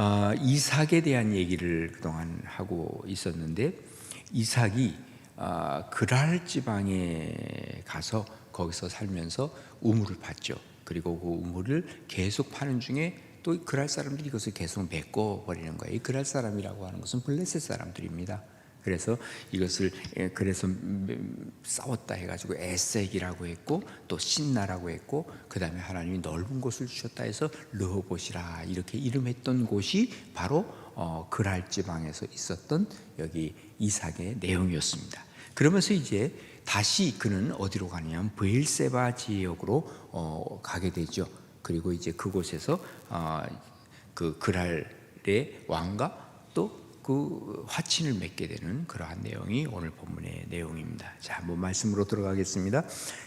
어, 이삭에 대한 얘기를 그동안 하고 있었는데 이삭이 어, 그랄 지방에 가서 거기서 살면서 우물을 팠죠. 그리고 그 우물을 계속 파는 중에 또 그랄 사람들이 이것을 계속 메꿔 버리는 거예요. 이 그랄 사람이라고 하는 것은 블레셋 사람들입니다. 그래서 이것을 예, 그래서 음, 싸웠다 해가지고 에색이라고 했고 또 신나라고 했고 그 다음에 하나님이 넓은 곳을 주셨다 해서 르호봇이라 이렇게 이름했던 곳이 바로 어, 그랄 지방에서 있었던 여기 이삭의 내용이었습니다. 그러면서 이제 다시 그는 어디로 가냐면 브엘세바 지역으로 어, 가게 되죠. 그리고 이제 그곳에서 어, 그 그랄의 왕과 또 그 화친을 맺게 되는 그러한 내용이 오늘 본문의 내용입니다. 자, 한번 말씀으로 들어가겠습니다.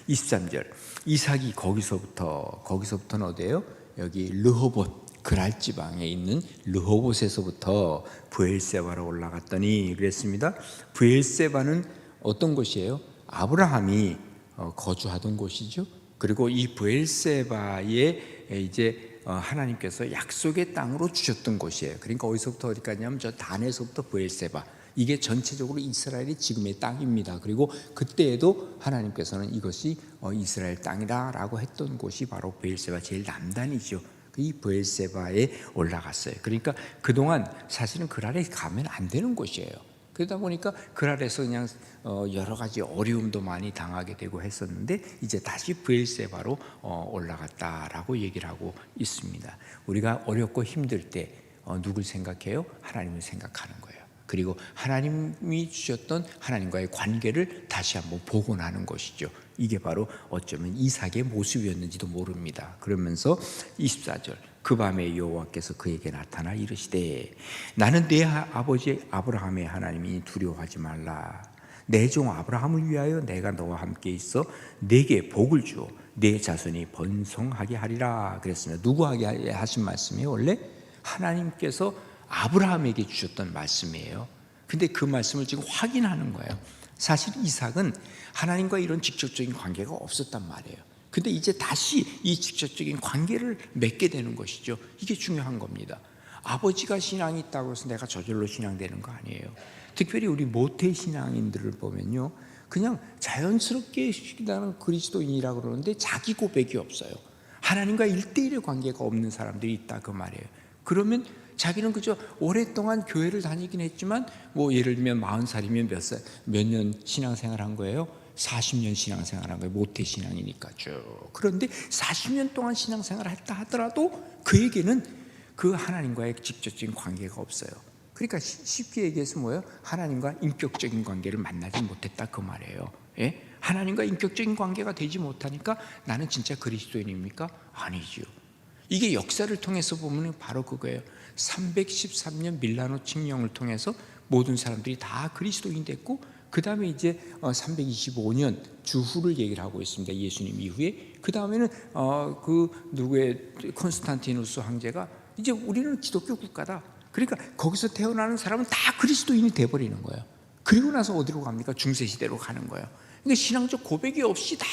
23절. 이삭이 거기서부터 거기서부터는 어디예요? 여기 르호봇 그랄 지방에 있는 르호봇에서부터 부엘세바로 올라갔더니 그랬습니다. 부엘세바는 어떤 곳이에요? 아브라함이 어, 거주하던 곳이죠. 그리고 이 부엘세바에 이제 어, 하나님께서 약속의 땅으로 주셨던 곳이에요. 그러니까 어디서부터 어디까지냐면 저 단에서부터 부엘세바. 이게 전체적으로 이스라엘의 지금의 땅입니다. 그리고 그때에도 하나님께서는 이것이 어, 이스라엘 땅이다라고 했던 곳이 바로 부엘세바 제일 남단이죠. 이 부엘세바에 올라갔어요. 그러니까 그동안 사실은 그랄에 가면 안 되는 곳이에요. 그러다 보니까 그랄에서 그냥 어, 여러 가지 어려움도 많이 당하게 되고 했었는데 이제 다시 브엘세바로 어, 올라갔다라고 얘기를 하고 있습니다. 우리가 어렵고 힘들 때 어, 누굴 생각해요? 하나님을 생각하는 거예요. 그리고 하나님이 주셨던 하나님과의 관계를 다시 한번 복원하는 것이죠. 이게 바로 어쩌면 이삭의 모습이었는지도 모릅니다. 그러면서 24절 그 밤에 여호와께서 그에게 나타나 이르시되 나는 내 아버지 아브라함의 하나님이 두려워하지 말라. 내 종 아브라함을 위하여 내가 너와 함께 있어 내게 복을 주어 내 자손이 번성하게 하리라. 그랬습니다 누구에게 하신 말씀이에요 원래 하나님께서 아브라함에게 주셨던 말씀이에요. 근데 그 말씀을 지금 확인하는 거예요. 사실 이삭은 하나님과 이런 직접적인 관계가 없었단 말이에요 근데 이제 다시 이 직접적인 관계를 맺게 되는 것이죠. 이게 중요한 겁니다. 아버지가 신앙이 있다고 해서 내가 저절로 신앙되는 거 아니에요. 특별히 우리 모태 신앙인들을 보면요. 그냥 자연스럽게 나는 그리스도인이라고 그러는데 자기 고백이 없어요. 하나님과 일대일의 관계가 없는 사람들이 있다 그 말이에요. 그러면 자기는 그저 오랫동안 교회를 다니긴 했지만 뭐 예를 들면 40살이면 몇 살, 몇 년 신앙생활 한 거예요? 40년 신앙생활한 거예요. 모태 신앙이니까 쭉. 그런데 40년 동안 신앙생활을 했다 하더라도 그에게는 그 하나님과의 직접적인 관계가 없어요. 그러니까 쉽게 얘기해서 뭐예요? 하나님과 인격적인 관계를 만나지 못했다 그 말이에요. 예? 하나님과 인격적인 관계가 되지 못하니까 나는 진짜 그리스도인입니까? 아니지요. 이게 역사를 통해서 보면 바로 그거예요. 313년 밀라노 칙령을 통해서 모든 사람들이 다 그리스도인 됐고 그 다음에 이제 325년 어, 주후를 얘기를 하고 있습니다. 예수님 이후에 그 다음에는 어, 그 누구의 콘스탄티누스 황제가 이제 우리는 기독교 국가다. 그러니까 거기서 태어나는 사람은 다 그리스도인이 돼버리는 거예요. 그리고 나서 어디로 갑니까? 중세 시대로 가는 거예요. 그러니까 신앙적 고백이 없이 다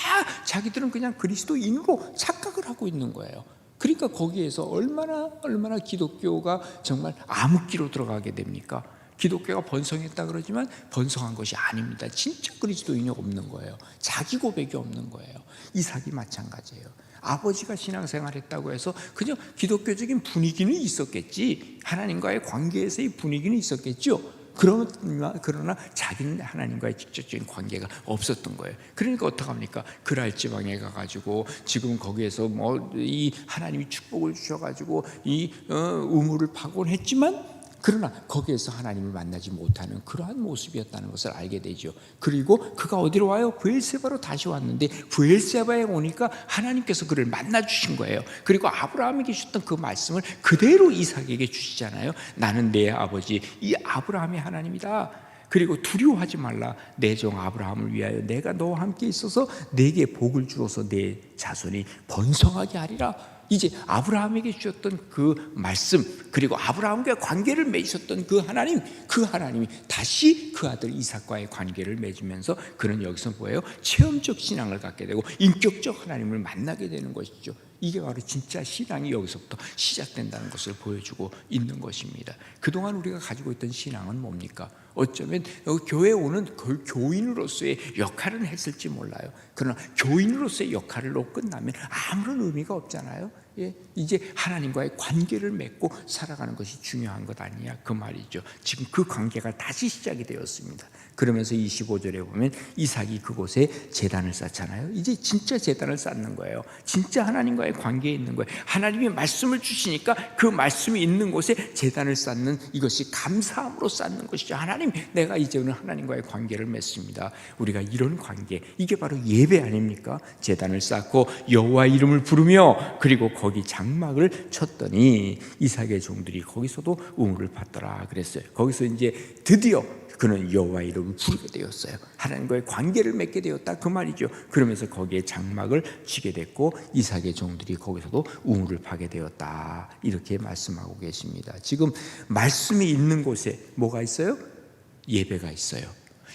자기들은 그냥 그리스도인으로 착각을 하고 있는 거예요. 그러니까 거기에서 얼마나 얼마나 기독교가 정말 암흑기로 들어가게 됩니까? 기독교가 번성했다 그러지만 번성한 것이 아닙니다. 진짜 그리스도인이 없는 거예요. 자기 고백이 없는 거예요. 이삭이 마찬가지예요. 아버지가 신앙생활 했다고 해서 그냥 기독교적인 분위기는 있었겠지. 하나님과의 관계에서의 분위기는 있었겠죠. 그러나, 그러나 자기는 하나님과의 직접적인 관계가 없었던 거예요. 그러니까 어떡합니까? 그랄 지방에 가가지고 지금 거기에서 뭐 이 하나님이 축복을 주셔가지고 이 어, 우물을 파곤 했지만 그러나 거기에서 하나님을 만나지 못하는 그러한 모습이었다는 것을 알게 되죠. 그리고 그가 어디로 와요? 부엘세바로 다시 왔는데 부엘세바에 오니까 하나님께서 그를 만나 주신 거예요. 그리고 아브라함에게 주셨던 그 말씀을 그대로 이삭에게 주시잖아요. 나는 내 아버지 이 아브라함의 하나님이다. 그리고 두려워하지 말라 내 종 아브라함을 위하여 내가 너와 함께 있어서 내게 복을 주어서 내 자손이 번성하게 하리라 이제 아브라함에게 주셨던 그 말씀 그리고 아브라함과 관계를 맺으셨던 그 하나님 그 하나님이 다시 그 아들 이삭과의 관계를 맺으면서 그는 여기서 뭐예요? 체험적 신앙을 갖게 되고 인격적 하나님을 만나게 되는 것이죠. 이게 바로 진짜 신앙이 여기서부터 시작된다는 것을 보여주고 있는 것입니다. 그동안 우리가 가지고 있던 신앙은 뭡니까? 어쩌면 교회에 오는 그 교인으로서의 역할은 했을지 몰라요. 그러나 교인으로서의 역할로 끝나면 아무런 의미가 없잖아요. 예, 이제 하나님과의 관계를 맺고 살아가는 것이 중요한 것 아니냐 그 말이죠. 지금 그 관계가 다시 시작이 되었습니다. 그러면서 25절에 보면 이삭이 그곳에 재단을 쌓잖아요. 이제 진짜 재단을 쌓는 거예요. 진짜 하나님과의 관계에 있는 거예요. 하나님이 말씀을 주시니까 그 말씀이 있는 곳에 재단을 쌓는 이것이 감사함으로 쌓는 것이죠. 하나님, 내가 이제는 하나님과의 관계를 맺습니다. 우리가 이런 관계, 이게 바로 예배 아닙니까? 재단을 쌓고 여호와 이름을 부르며 그리고 거기 장막을 쳤더니 이삭의 종들이 거기서도 우물을 받더라 그랬어요. 거기서 이제 드디어 그는 여호와 이름을 부르게 되었어요. 하나님과의 관계를 맺게 되었다 그 말이죠. 그러면서 거기에 장막을 치게 됐고 이삭의 종들이 거기서도 우물을 파게 되었다 이렇게 말씀하고 계십니다. 지금 말씀이 있는 곳에 뭐가 있어요? 예배가 있어요.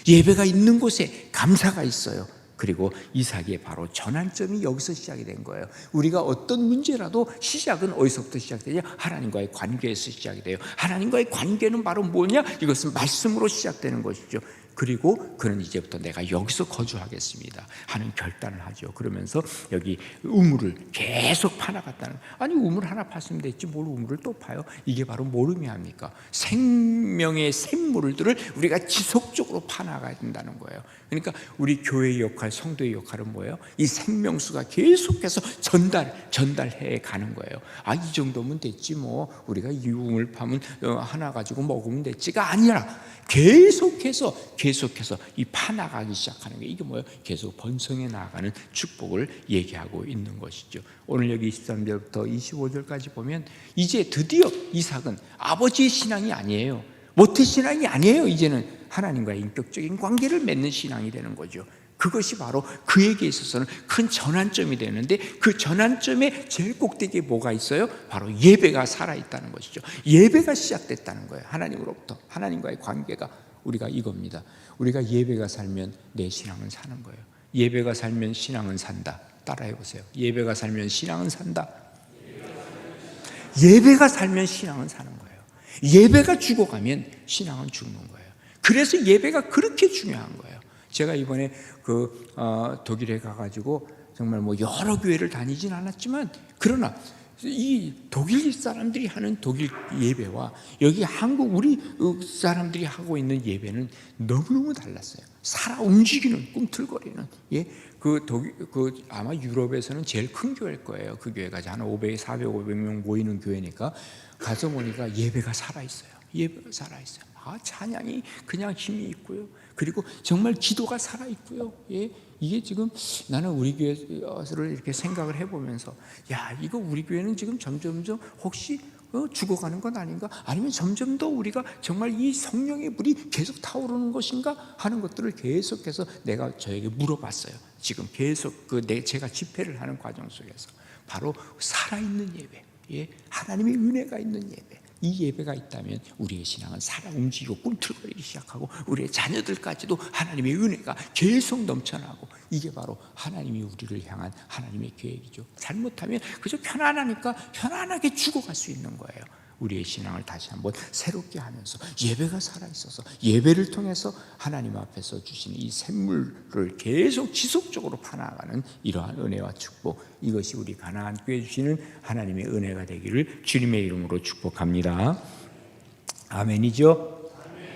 예배가 있는 곳에 감사가 있어요. 그리고 이삭의 바로 전환점이 여기서 시작이 된 거예요. 우리가 어떤 문제라도 시작은 어디서부터 시작되냐? 하나님과의 관계에서 시작이 돼요. 하나님과의 관계는 바로 뭐냐? 이것은 말씀으로 시작되는 것이죠. 그리고 그는 이제부터 내가 여기서 거주하겠습니다 하는 결단을 하죠. 그러면서 여기 우물을 계속 파나갔다는 아니 우물 하나 팠으면 됐지 뭘 우물을 또 파요? 이게 바로 뭘 의미합니까? 생명의 샘물들을 우리가 지속적으로 파나가야 된다는 거예요. 그러니까 우리 교회의 역할, 성도의 역할은 뭐예요? 이 생명수가 계속해서 전달, 전달해 가는 거예요. 아, 이 정도면 됐지 뭐. 우리가 이 우물 파면 어, 하나 가지고 먹으면 됐지가 아니라 계속해서 계속 해서 이 파나가기 시작하는 게 이게 뭐예요? 계속 번성해 나가는 축복을 얘기하고 있는 것이죠. 오늘 여기 23절부터 25절까지 보면 이제 드디어 이삭은 아버지의 신앙이 아니에요. 모태 신앙이 아니에요. 이제는 하나님과의 인격적인 관계를 맺는 신앙이 되는 거죠. 그것이 바로 그에게 있어서는 큰 전환점이 되는데 그 전환점의 제일 꼭대기에 뭐가 있어요? 바로 예배가 살아있다는 것이죠. 예배가 시작됐다는 거예요. 하나님으로부터. 하나님과의 관계가 우리가 이겁니다. 우리가 예배가 살면 내 신앙은 사는 거예요. 예배가 살면 신앙은 산다. 따라해 보세요. 예배가 살면 신앙은 산다. 예배가 살면 신앙은 사는 거예요. 예배가 죽어가면 신앙은 죽는 거예요. 그래서 예배가 그렇게 중요한 거예요. 제가 이번에 그 어, 독일에 가가지고 정말 뭐 여러 교회를 다니진 않았지만 그러나 이 독일 사람들이 하는 독일 예배와 여기 한국 우리 사람들이 하고 있는 예배는 너무너무 달랐어요. 살아 움직이는 꿈틀거리는 예. 그 독일 그 아마 유럽에서는 제일 큰 교회일 거예요. 그 교회가 한 500, 400, 500명 모이는 교회니까 가서 보니까 예배가 살아 있어요. 예배가 살아 있어요. 아, 찬양이 그냥 힘이 있고요. 그리고 정말 기도가 살아 있고요. 예. 이게 지금 나는 우리 교회를 이렇게 생각을 해보면서 야 이거 우리 교회는 지금 점점점 혹시 어, 죽어가는 건 아닌가? 아니면 점점 더 우리가 정말 이 성령의 불이 계속 타오르는 것인가 하는 것들을 계속해서 내가 저에게 물어봤어요. 지금 계속 그 내 제가 집회를 하는 과정 속에서 바로 살아있는 예배, 예, 하나님의 은혜가 있는 예배. 이 예배가 있다면 우리의 신앙은 살아 움직이고 꿈틀거리기 시작하고 우리의 자녀들까지도 하나님의 은혜가 계속 넘쳐나고 이게 바로 하나님이 우리를 향한 하나님의 계획이죠. 잘못하면 그저 편안하니까 편안하게 죽어갈 수 있는 거예요. 우리의 신앙을 다시 한번 새롭게 하면서 예배가 살아있어서 예배를 통해서 하나님 앞에서 주시는 이 샘물을 계속 지속적으로 파나가는 이러한 은혜와 축복 이것이 우리 가나안 교회 주시는 하나님의 은혜가 되기를 주님의 이름으로 축복합니다. 아멘이죠?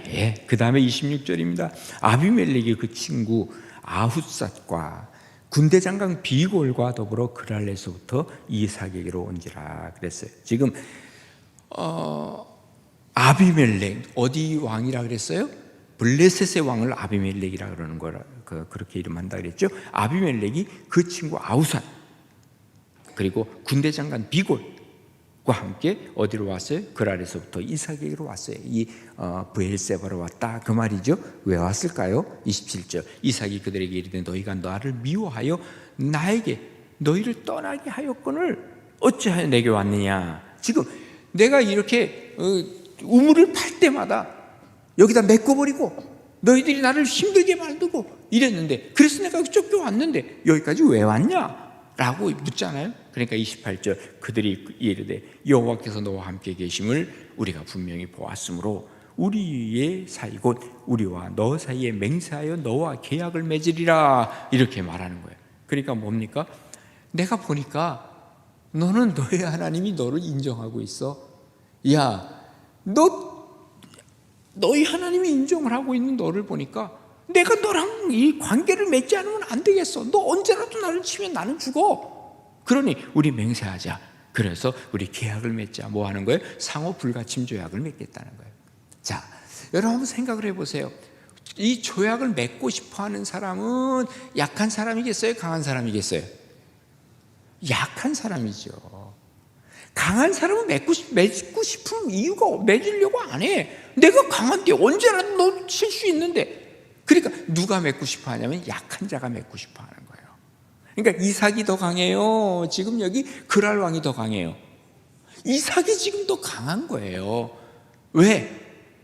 예. 그 다음에 26절입니다. 아비멜렉이 그 친구 아훗삿과 군대 장관 비골과 더불어 그랄레서부터 이삭에게로 온지라 그랬어요. 지금 어, 아비멜렉 어디 왕이라 그랬어요? 블레셋의 왕을 아비멜렉이라 그러는 거라 그, 그렇게 이름한다 그랬죠. 아비멜렉이 그 친구 아우산 그리고 군대 장관 비골과 함께 어디로 왔어요? 그랄에서부터 이삭에게로 왔어요. 이 어, 브엘세바로 왔다 그 말이죠. 왜 왔을까요? 27절 이삭이 그들에게 이르되 너희가 나를 미워하여 나에게 너희를 떠나게 하였거늘 어찌하여 내게 왔느냐? 지금 내가 이렇게 어, 우물을 팔 때마다 여기다 메꿔버리고 너희들이 나를 힘들게 만들고 이랬는데 그래서 내가 쫓겨왔는데 여기까지 왜 왔냐? 라고 묻잖아요. 그러니까 28절 그들이 이르되 여호와께서 너와 함께 계심을 우리가 분명히 보았으므로 우리의 사이 곧 우리와 너 사이에 맹세하여 너와 계약을 맺으리라 이렇게 말하는 거예요. 그러니까 뭡니까? 내가 보니까 너는 너의 하나님이 너를 인정하고 있어. 야, 너 너희 하나님이 인정을 하고 있는 너를 보니까 내가 너랑 이 관계를 맺지 않으면 안 되겠어. 너 언제라도 나를 치면 나는 죽어. 그러니 우리 맹세하자. 그래서 우리 계약을 맺자. 뭐 하는 거예요? 상호 불가침 조약을 맺겠다는 거예요. 자, 여러분 생각을 해보세요. 이 조약을 맺고 싶어 하는 사람은 약한 사람이겠어요? 강한 사람이겠어요? 약한 사람이죠. 강한 사람은 맺고, 싶, 맺고 싶은 이유가 없- 맺으려고 안 해. 내가 강한데 언제라도 너칠 수 있는데. 그러니까 누가 맺고 싶어 하냐면 약한 자가 맺고 싶어 하는 거예요. 그러니까 이삭이 더 강해요. 지금 여기 그랄 왕이 더 강해요. 이삭이 지금 더 강한 거예요. 왜?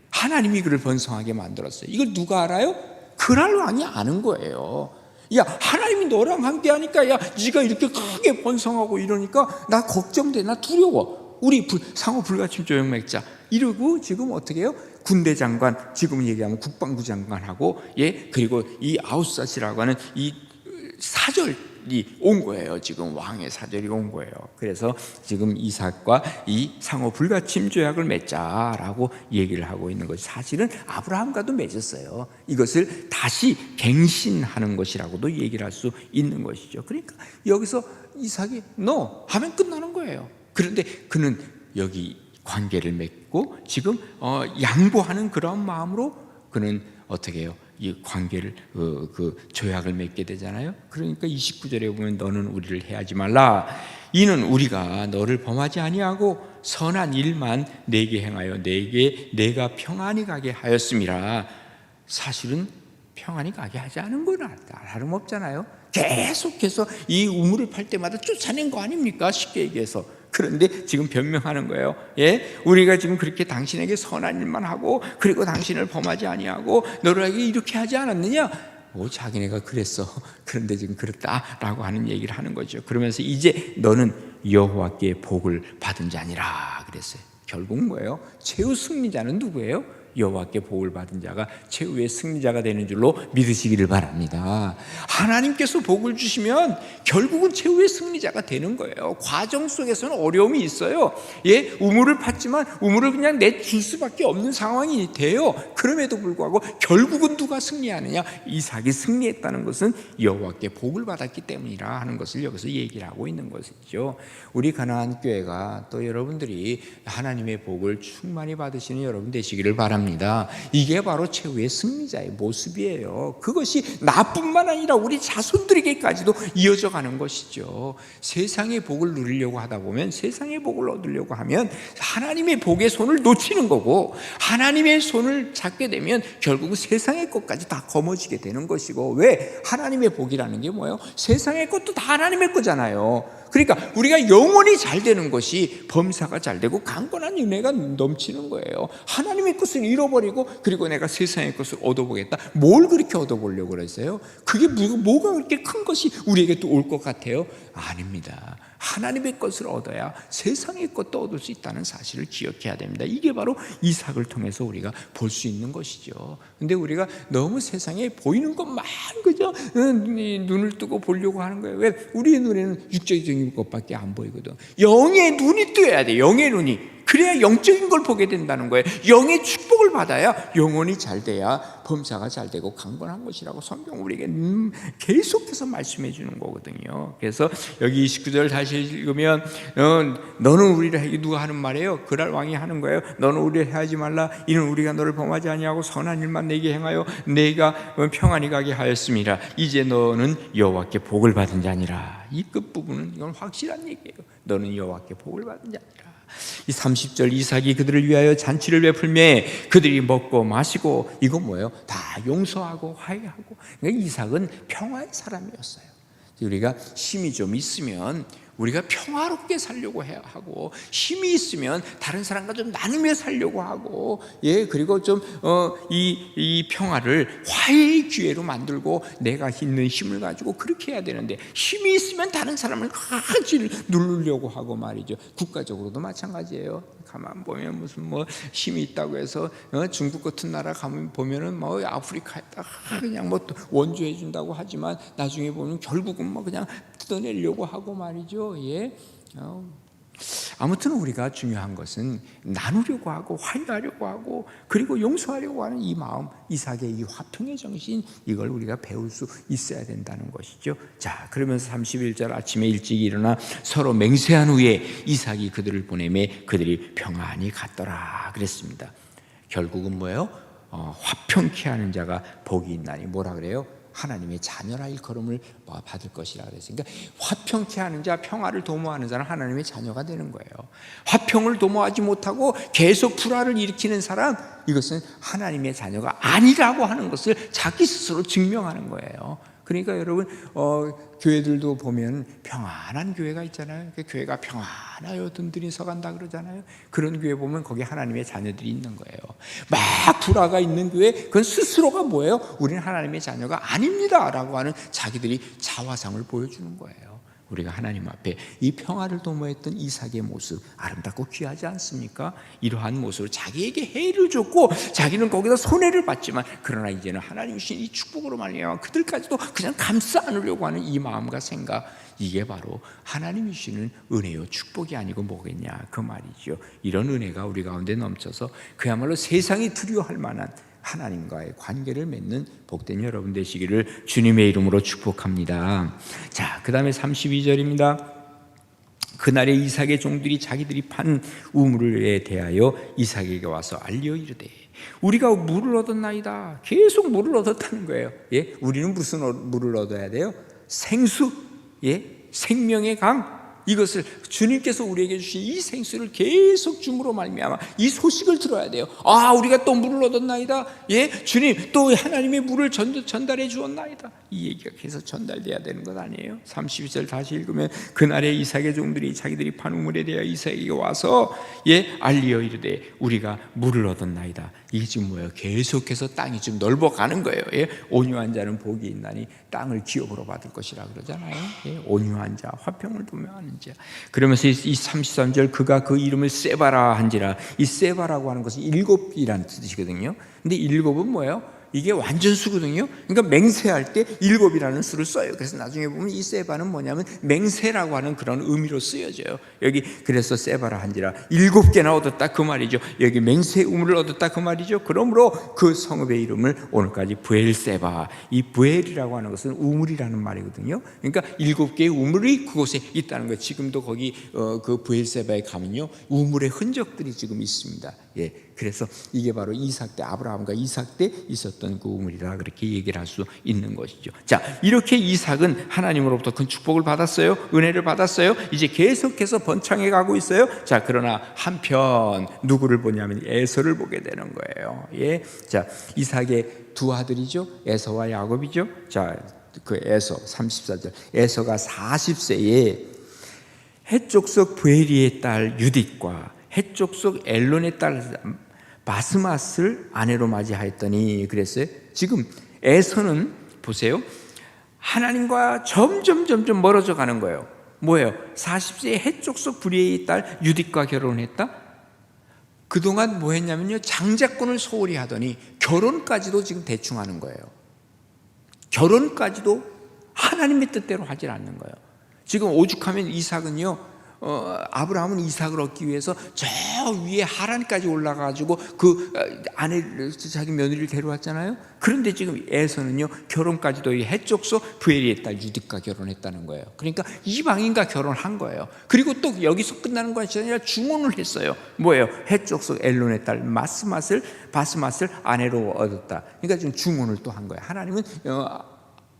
하나님이 그를 번성하게 만들었어요. 이걸 누가 알아요? 그랄 왕이 아는 거예요. 야, 하나님이 너랑 함께 하니까 야, 네가 이렇게 크게 번성하고 이러니까 나 걱정돼. 나 두려워. 우리 불, 상호 불가침 조약 맺자. 이러고 지금 어떻게 해요? 군대 장관, 지금 얘기하면 국방부 장관하고 예, 그리고 이 아우사시라고 하는 이 사절 이 온 거예요. 지금 왕의 사절이 온 거예요. 그래서 지금 이삭과 이 상호 불가침 조약을 맺자라고 얘기를 하고 있는 것이 사실은 아브라함과도 맺었어요. 이것을 다시 갱신하는 것이라고도 얘기를 할 수 있는 것이죠. 그러니까 여기서 이삭이 너 하면 끝나는 거예요. 그런데 그는 여기 관계를 맺고 지금 어, 양보하는 그런 마음으로 그는 어떻게 해요? 이 관계를 그, 그 조약을 맺게 되잖아요. 그러니까 29절에 보면 너는 우리를 해하지 말라. 이는 우리가 너를 범하지 아니하고 선한 일만 내게 행하여 내게 내가 평안히 가게 하였음이라. 사실은 평안히 가게 하지 않은 건 다름없잖아요. 계속해서 이 우물을 팔 때마다 쫓아낸 거 아닙니까? 쉽게 얘기해서. 그런데 지금 변명하는 거예요. 예, 우리가 지금 그렇게 당신에게 선한 일만 하고 그리고 당신을 범하지 아니하고 너를에게 이렇게 하지 않았느냐? 오, 자기네가 그랬어. 그런데 지금 그렇다라고 하는 얘기를 하는 거죠. 그러면서 이제 너는 여호와께 복을 받은 자니라 그랬어요. 결국 뭐예요? 최후 승리자는 누구예요? 여호와께 복을 받은 자가 최후의 승리자가 되는 줄로 믿으시기를 바랍니다. 하나님께서 복을 주시면 결국은 최후의 승리자가 되는 거예요. 과정 속에서는 어려움이 있어요. 예, 우물을 팠지만 우물을 그냥 내줄 수밖에 없는 상황이 돼요. 그럼에도 불구하고 결국은 누가 승리하느냐? 이삭이 승리했다는 것은 여호와께 복을 받았기 때문이라 하는 것을 여기서 얘기를 하고 있는 것이죠. 우리 가나안 교회가 또 여러분들이 하나님의 복을 충만히 받으시는 여러분 되시기를 바랍니다. 이게 바로 최후의 승리자의 모습이에요. 그것이 나뿐만 아니라 우리 자손들에게까지도 이어져 가는 것이죠. 세상의 복을 누리려고 하다 보면 세상의 복을 얻으려고 하면 하나님의 복의 손을 놓치는 거고 하나님의 손을 잡게 되면 결국 세상의 것까지 다 거머쥐게 되는 것이고 왜 하나님의 복이라는 게 뭐예요? 세상의 것도 다 하나님의 거잖아요. 그러니까 우리가 영원히 잘 되는 것이 범사가 잘 되고 강건한 은혜가 넘치는 거예요. 하나님의 것을 잃어버리고 그리고 내가 세상의 것을 얻어보겠다. 뭘 그렇게 얻어보려고 그랬어요? 그게 뭐- 뭐가 그렇게 큰 것이 우리에게 또 올 것 같아요? 아닙니다. 하나님의 것을 얻어야 세상의 것도 얻을 수 있다는 사실을 기억해야 됩니다. 이게 바로 이삭을 통해서 우리가 볼 수 있는 것이죠. 근데 우리가 너무 세상에 보이는 것만 그저 음, 이 눈을 뜨고 보려고 하는 거예요. 왜? 우리의 눈에는 육적인 것밖에 안 보이거든. 영의 눈이 뜨여야 돼. 영의 눈이. 그래야 영적인 걸 보게 된다는 거예요. 영의 축복을 받아야 영혼이 잘 돼야 범사가 잘 되고 강건한 것이라고 성경 우리에게 음, 계속해서 말씀해 주는 거거든요. 그래서 여기 29절 다시 읽으면 어, 너는 우리를 해 누가 하는 말이에요? 그랄 왕이 하는 거예요. 너는 우리를 해하지 말라. 이는 우리가 너를 범하지 아니하고 선한 일만 내게 행하여 내가 평안히 가게 하였습니다. 이제 너는 여호와께 복을 받은 자니라. 이 끝 부분은 이건 확실한 얘기예요. 너는 여호와께 복을 받은 자니라. 이 30절 이삭이 그들을 위하여 잔치를 베풀매 그들이 먹고 마시고 이건 뭐예요? 다 용서하고 화해하고 그러니까 이삭은 평화의 사람이었어요. 우리가 힘이 좀 있으면 우리가 평화롭게 살려고 해야 하고 힘이 있으면 다른 사람과 좀 나누며 살려고 하고 예 그리고 좀어이 이 평화를 화해의 기회로 만들고 내가 있는 힘을 가지고 그렇게 해야 되는데 힘이 있으면 다른 사람을 같이 누르려고 하고 말이죠 국가적으로도 마찬가지예요 가만 보면 무슨 뭐 힘이 있다고 해서 어, 중국 같은 나라 가면 보면은 뭐 아프리카에다 그냥 뭐 원조해 준다고 하지만 나중에 보면 결국은 뭐 그냥 뜯어내려고 하고 말이죠. 예. 어. 아무튼 우리가 중요한 것은 나누려고 하고 화해하려고 하고 그리고 용서하려고 하는 이 마음 이삭의 이 화평의 정신 이걸 우리가 배울 수 있어야 된다는 것이죠. 자, 그러면서 31절 아침에 일찍 일어나 서로 맹세한 후에 이삭이 그들을 보내매 그들이 평안히 갔더라 그랬습니다. 결국은 뭐예요? 어, 화평케 하는 자가 복이 있나니 뭐라 그래요? 하나님의 자녀라 일컬음을 받을 것이라 그랬으니까 화평케 하는 자, 평화를 도모하는 자는 하나님의 자녀가 되는 거예요. 화평을 도모하지 못하고 계속 불화를 일으키는 사람, 이것은 하나님의 자녀가 아니라고 하는 것을 자기 스스로 증명하는 거예요. 그러니까 여러분 어, 교회들도 보면 평안한 교회가 있잖아요. 그 교회가 평안하여 든든히 서간다 그러잖아요. 그런 교회 보면 거기 하나님의 자녀들이 있는 거예요. 막 불화가 있는 교회 그건 스스로가 뭐예요? 우리는 하나님의 자녀가 아닙니다라고 하는 자기들이 자화상을 보여주는 거예요. 우리가 하나님 앞에 이 평화를 도모했던 이삭의 모습 아름답고 귀하지 않습니까? 이러한 모습을 자기에게 해를 줬고 자기는 거기다 손해를 봤지만 그러나 이제는 하나님 주신 이 축복으로 말미암아 그들까지도 그냥 감싸 안으려고 하는 이 마음과 생각 이게 바로 하나님이 주시는 은혜요 축복이 아니고 뭐겠냐 그 말이죠. 이런 은혜가 우리 가운데 넘쳐서 그야말로 세상이 두려워할 만한 하나님과의 관계를 맺는 복된 여러분 되시기를 주님의 이름으로 축복합니다. 자, 그 다음에 32절입니다. 그날에 이삭의 종들이 자기들이 판 우물에 대하여 이삭에게 와서 알려 이르되 우리가 물을 얻었나이다. 계속 물을 얻었다는 거예요. 예, 우리는 무슨 물을 얻어야 돼요? 생수, 예, 생명의 강. 이것을 주님께서 우리에게 주신 이 생수를 계속 줌으로 말미암아 이 소식을 들어야 돼요. 아, 우리가 또 물을 얻었나이다. 예, 주님 또 하나님의 물을 전, 전달해 주었나이다. 이 얘기가 계속 전달돼야 되는 것 아니에요? 32절 다시 읽으면 그날에 이삭의 종들이 자기들이 파우물에 대하여 이삭에게 와서 예, 알리어 이르되 우리가 물을 얻었나이다. 이게 지금 뭐예요? 계속해서 땅이 지금 넓어가는 거예요. 예? 온유한 자는 복이 있나니 땅을 기업으로 받을 것이라 그러잖아요. 예? 온유한 자, 화평을 도모 자. 그러면서 이 33절 그가 그 이름을 세바라 한지라 이 세바라고 하는 것은 일곱이라는 뜻이거든요. 근데 일곱은 뭐예요? 이게 완전 수거든요. 그러니까 맹세할 때 일곱이라는 수를 써요. 그래서 나중에 보면 이 세바는 뭐냐면 맹세라고 하는 그런 의미로 쓰여져요. 여기 그래서 세바라 한지라 일곱 개나 얻었다 그 말이죠. 여기 맹세 우물을 얻었다 그 말이죠. 그러므로 그 성읍의 이름을 오늘까지 부엘세바 이 부엘이라고 하는 것은 우물이라는 말이거든요. 그러니까 일곱 개의 우물이 그곳에 있다는 거예요. 지금도 거기 어, 그 부엘세바에 가면요 우물의 흔적들이 지금 있습니다. 예, 그래서 이게 바로 이삭 때 아브라함과 이삭 때 있었던 그 우물이라 그렇게 얘기를 할 수 있는 것이죠. 자, 이렇게 이삭은 하나님으로부터 큰 축복을 받았어요. 은혜를 받았어요. 이제 계속해서 번창해 가고 있어요. 자, 그러나 한편 누구를 보냐면 에서를 보게 되는 거예요. 예. 자, 이삭의 두 아들이죠. 에서와 야곱이죠. 자, 그 에서 34절. 에서가 40세에 해족속 부에리의 딸 유딧과 해족속 엘론의 딸 바스맛을 아내로 맞이하였더니 그랬어요. 지금 에서는 보세요. 하나님과 점점 점점 멀어져 가는 거예요. 뭐예요? 40세에 해족속 불리의 딸 유딕과 결혼했다. 그동안 뭐 했냐면요. 장자권을 소홀히 하더니 결혼까지도 지금 대충 하는 거예요. 결혼까지도 하나님의 뜻대로 하질 않는 거예요. 지금 오죽하면 이삭은요. 어, 아브라함은 이삭을 얻기 위해서 저 위에 하란까지 올라가지고 그 어, 아내 자기 며느리를 데려왔잖아요. 그런데 지금 에서는요 결혼까지도 이 해족소 부엘리의 딸 유딕과 결혼했다는 거예요. 그러니까 이방인과 결혼한 거예요. 그리고 또 여기서 끝나는 것이 아니라 중혼을 했어요. 뭐예요? 해족소 엘론의 딸 마스맛을 바스맛을 아내로 얻었다. 그러니까 지금 중혼을 또 한 거예요. 하나님은 어,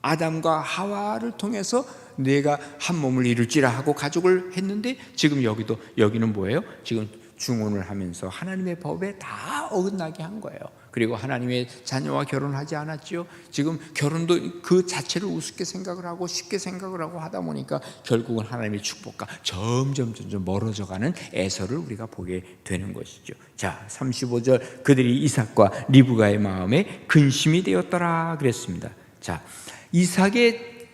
아담과 하와를 통해서 내가 한 몸을 이룰지라 하고 가족을 했는데 지금 여기도 여기는 뭐예요? 지금 중혼을 하면서 하나님의 법에 다 어긋나게 한 거예요. 그리고 하나님의 자녀와 결혼하지 않았죠. 지금 결혼도 그 자체를 우습게 생각을 하고 쉽게 생각을 하고 하다 보니까 결국은 하나님의 축복과 점점 점점 멀어져 가는 에서를 우리가 보게 되는 것이죠. 자, 35절 그들이 이삭과 리브가의 마음에 근심이 되었더라 그랬습니다. 자, 이삭의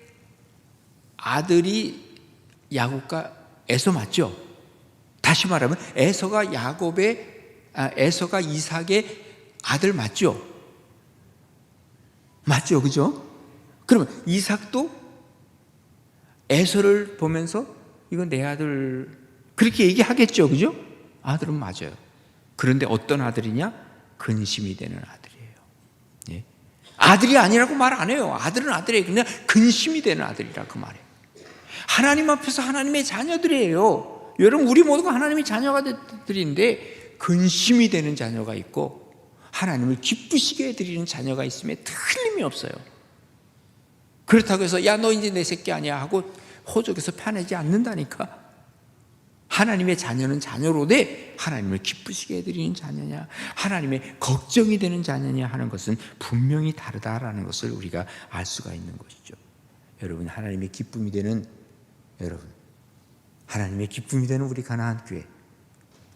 아들이 야곱과 에서 맞죠? 다시 말하면 에서가 야곱의 아, 에서가 이삭의 아들 맞죠? 맞죠, 그죠? 그러면 이삭도 에서를 보면서 이건 내 아들 그렇게 얘기하겠죠, 그죠? 아들은 맞아요. 그런데 어떤 아들이냐? 근심이 되는. 예? 아들이 아니라고 말 안 해요. 아들은 아들이에요. 그냥 근심이 되는 아들이라 그 말이에요. 하나님 앞에서 하나님의 자녀들이에요. 여러분 우리 모두가 하나님의 자녀가들인데 근심이 되는 자녀가 있고 하나님을 기쁘시게 해드리는 자녀가 있음에 틀림이 없어요. 그렇다고 해서 야 너 이제 내 새끼 아니야 하고 호적에서 파내지 않는다니까. 하나님의 자녀는 자녀로 돼 하나님을 기쁘시게 해드리는 자녀냐 하나님의 걱정이 되는 자녀냐 하는 것은 분명히 다르다라는 것을 우리가 알 수가 있는 것이죠. 여러분 하나님의 기쁨이 되는 여러분 하나님의 기쁨이 되는 우리 가나안 교회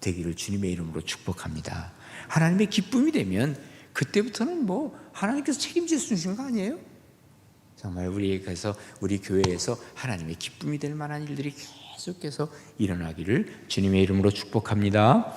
되기를 주님의 이름으로 축복합니다. 하나님의 기쁨이 되면 그때부터는 뭐 하나님께서 수 있는 거 아니에요? 정말 우리에게서 우리 교회에서 하나님의 기쁨이 될 만한 일들이 계속해서 일어나기를 주님의 이름으로 축복합니다.